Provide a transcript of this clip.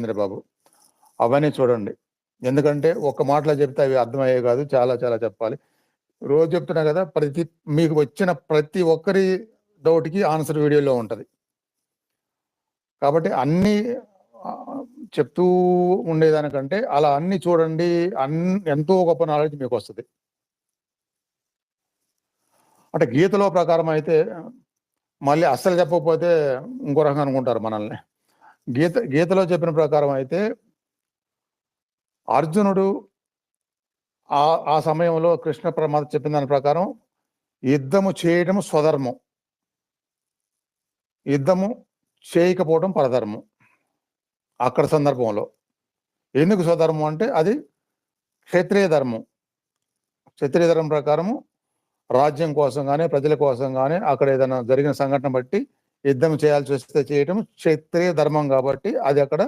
చంద్రబాబు. అవన్నీ చూడండి. ఎందుకంటే ఒక్క మాటలో చెప్తే అవి అర్థమయ్యే కాదు చాలా చాలా చెప్పాలి. రోజు చెప్తున్నా కదా ప్రతి మీకు వచ్చిన ప్రతి ఒక్కరి డౌట్కి ఆన్సర్ వీడియోలో ఉంటుంది. కాబట్టి అన్ని చెప్తూ ఉండేదానికంటే అలా అన్ని చూడండి అన్ ఎంతో గొప్ప నాలెడ్జ్ మీకు వస్తుంది. అంటే గీతలో ప్రకారం అయితే మళ్ళీ అస్సలు చెప్పకపోతే ఇంకో రకంగా అనుకుంటారు మనల్ని. గీత గీతలో చెప్పిన ప్రకారం అయితే అర్జునుడు ఆ ఆ సమయంలో కృష్ణ ప్రమాద చెప్పిన దాని ప్రకారం యుద్ధము చేయటము స్వధర్మం. యుద్ధము చేయకపోవడం పరధర్మం అక్కడ సందర్భంలో. ఎందుకు స్వధర్మం అంటే అది క్షత్రియ ధర్మం. క్షత్రియ ధర్మం ప్రకారము రాజ్యం కోసం కానీ ప్రజల కోసం కానీ అక్కడ ఏదైనా జరిగిన సంఘటన బట్టి యుద్ధం చేయాల్సి వస్తే చేయటం క్షత్రియ ధర్మం కాబట్టి అది అక్కడ